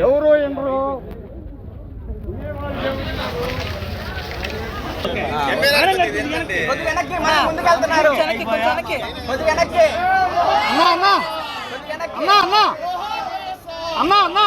ఎవరు ఎండరు అన్నా అన్నా అన్నా అన్నా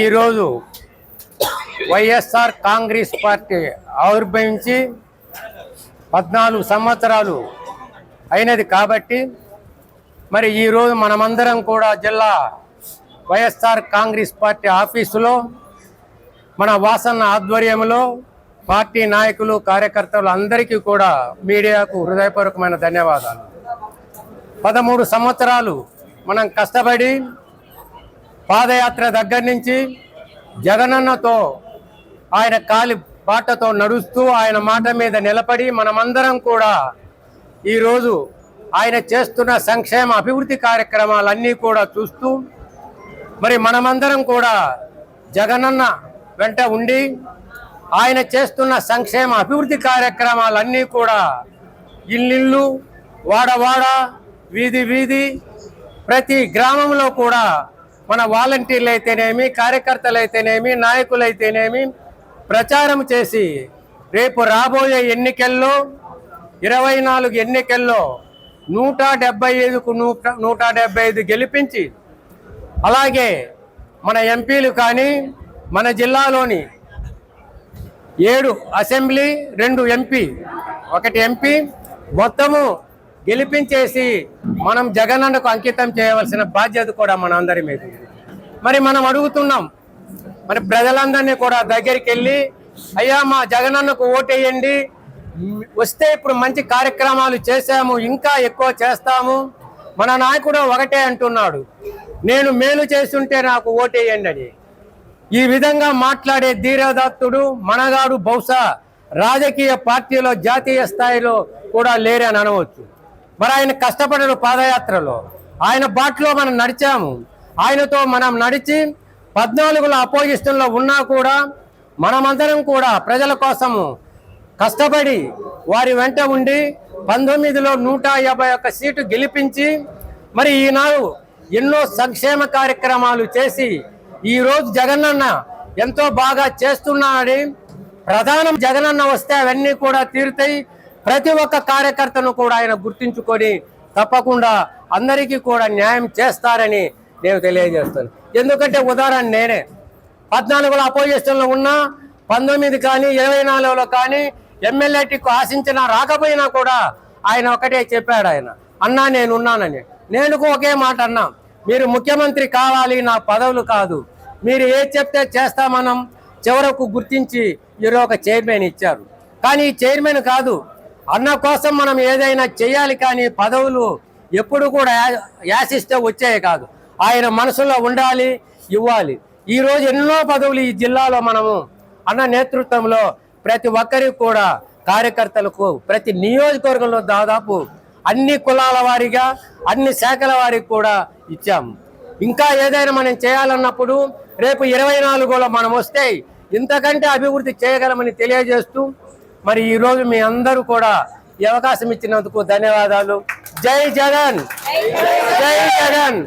ఈరోజు వైఎస్ఆర్ కాంగ్రెస్ పార్టీ ఆవిర్భవించి పద్నాలుగు సంవత్సరాలు అయినది కాబట్టి మరి ఈరోజు మనమందరం కూడా జిల్లా వైఎస్ఆర్ కాంగ్రెస్ పార్టీ ఆఫీసులో మన వాసన్న ఆధ్వర్యంలో పార్టీ నాయకులు కార్యకర్తలు అందరికీ కూడా మీడియాకు హృదయపూర్వకమైన ధన్యవాదాలు. పదమూడు సంవత్సరాలు మనం కష్టపడి పాదయాత్ర దగ్గర నుంచి జగనన్నతో ఆయన కాలి బాటతో నడుస్తూ ఆయన మాట మీద నిలబడి మనమందరం కూడా ఈరోజు ఆయన చేస్తున్న సంక్షేమ అభివృద్ధి కార్యక్రమాలన్నీ కూడా చూస్తూ మరి మనమందరం కూడా జగనన్న వెంట ఉండి ఆయన చేస్తున్న సంక్షేమ అభివృద్ధి కార్యక్రమాలన్నీ కూడా ఇల్లిల్లు వాడవాడ వీధి వీధి ప్రతి గ్రామంలో కూడా మన వాలంటీర్లు అయితేనేమి కార్యకర్తలు అయితేనేమి నాయకులు అయితేనేమి ప్రచారం చేసి రేపు రాబోయే ఎన్నికల్లో ఇరవై నాలుగు ఎన్నికల్లో నూట డెబ్బై ఐదుకు నూట నూట డెబ్బై ఐదు గెలిపించి అలాగే మన ఎంపీలు కానీ మన జిల్లాలోని ఏడు అసెంబ్లీ రెండు ఎంపీ ఒకటి ఎంపీ మొత్తము గెలిపించేసి మనం జగనన్నకు అంకితం చేయవలసిన బాధ్యత కూడా మన అందరి మీద మరి మనం అడుగుతున్నాం మరి ప్రజలందరినీ కూడా దగ్గరికి వెళ్ళి అయ్యా మా జగనన్నకు ఓటేయండి. వస్తే ఇప్పుడు మంచి కార్యక్రమాలు చేశాము ఇంకా ఎక్కువ చేస్తాము. మన నాయకుడు ఒకటే అంటున్నాడు నేను మేలు చేస్తుంటే నాకు ఓటేయండి అని. ఈ విధంగా మాట్లాడే ధీరదత్తుడు మనగాడు బహుశా రాజకీయ పార్టీలో జాతీయ స్థాయిలో కూడా లేరని అనవచ్చు. మరి ఆయన కష్టపడిన పాదయాత్రలో. ఆయన బాటలో మనం నడిచాము. ఆయనతో మనం నడిచి పద్నాలుగులో అపోజిషన్లో ఉన్నా కూడా మనమందరం కూడా ప్రజల కోసము కష్టపడి వారి వెంట ఉండి పంతొమ్మిదిలో నూట యాభై ఒక్క సీటు గెలిపించి మరి ఈనాడు ఎన్నో సంక్షేమ కార్యక్రమాలు చేసి ఈ రోజు జగనన్న ఎంతో బాగా చేస్తున్నాడని ప్రధానం జగనన్న వస్తే అవన్నీ కూడా తీరుతాయి. ప్రతి ఒక్క కార్యకర్తను కూడా ఆయన గుర్తించుకొని తప్పకుండా అందరికీ కూడా న్యాయం చేస్తారని నేను తెలియజేస్తాను. ఎందుకంటే ఉదాహరణ నేనే. పద్నాలుగులో అపోజిషన్లో ఉన్నా పంతొమ్మిది కానీ ఇరవై నాలుగులో కానీ ఎమ్మెల్యేటికి ఆశించినా రాకపోయినా కూడా ఆయన ఒకటే చెప్పాడు ఆయన. అన్నా నేను ఉన్నానని. నేను ఒకే మాట అన్నా. మీరు ముఖ్యమంత్రి కావాలి నా పదవులు కాదు. మీరు ఏ చెప్తే చేస్తామనం చివరకు గుర్తించి ఈరోజు ఒక చైర్మన్ ఇచ్చారు. కానీ ఈ చైర్మన్ కాదు. అన్న కోసం మనం ఏదైనా చేయాలి కానీ పదవులు ఎప్పుడు కూడా యా- యాసిస్తే వచ్చాయి కాదు. ఆయన మనసులో ఉండాలి ఇవ్వాలి. ఈ రోజు ఎన్నో పదవులు ఈ జిల్లాలో మనము అన్న నేతృత్వంలో ప్రతి ఒక్కరికి కూడా కార్యకర్తలకు ప్రతి నియోజకవర్గంలో దాదాపు అన్ని కులాల వారిగా అన్ని శాఖల వారికి కూడా ఇచ్చాము. ఇంకా ఏదైనా మనం చేయాలన్నప్పుడు రేపు ఇరవై నాలుగులో మనం వస్తే ఇంతకంటే అభివృద్ధి చేయగలమని తెలియజేస్తూ మరి ఈ రోజు మీ అందరూ కూడా ఈ అవకాశం ఇచ్చినందుకు ధన్యవాదాలు. జై జగన్! జై జగన్!